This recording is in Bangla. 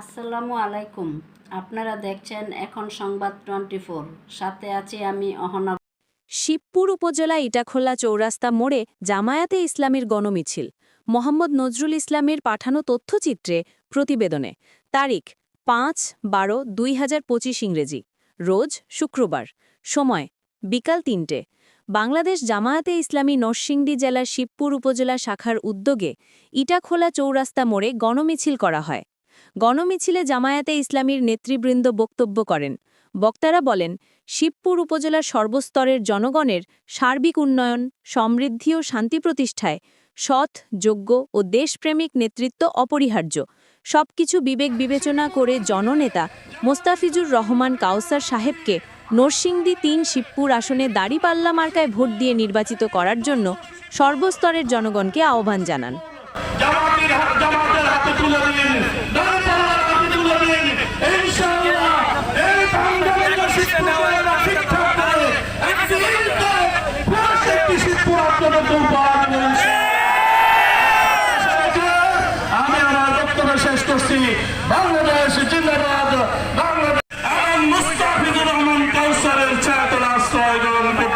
আসসালামু আলাইকুম। আপনারা দেখছেন এখন সংবাদ টোয়েন্টি ফোর। সাথে আছি আমি অহনা। শিবপুর উপজেলা ইটাখোলা চৌরাস্তা মোড়ে জামায়াতে ইসলামীর গণমিছিল। মোহাম্মদ নজরুল ইসলামের পাঠানো তথ্যচিত্রে প্রতিবেদনে। তারিখ, পাঁচ বারো দুই ইংরেজি। রোজ শুক্রবার। সময়, বিকাল তিনটে। বাংলাদেশ জামায়াতে ইসলামী নরসিংদী জেলার শিবপুর উপজেলা শাখার উদ্যোগে ইটাখোলা চৌরাস্তা মোড়ে গণমিছিল করা হয়। গণমিছিলে জামায়াতে ইসলামীর নেতৃবৃন্দ বক্তব্য করেন। বক্তারা বলেন, শিবপুর উপজেলার সর্বস্তরের জনগণের সার্বিক উন্নয়ন, সমৃদ্ধি ও শান্তি প্রতিষ্ঠায় সৎ, যোগ্য ও দেশপ্রেমিক নেতৃত্ব অপরিহার্য। সবকিছু বিবেক বিবেচনা করে জননেতা মোস্তাফিজুর রহমান কাউসার সাহেবকে নরসিংদী তিন শিবপুর আসনে দাঁড়িপাল্লা মার্কায় ভোট দিয়ে নির্বাচিত করার জন্য সর্বস্তরের জনগণকে আহ্বান জানান। আমি আমার বক্তব্য শেষ করছি। বাংলাদেশ నాలుగు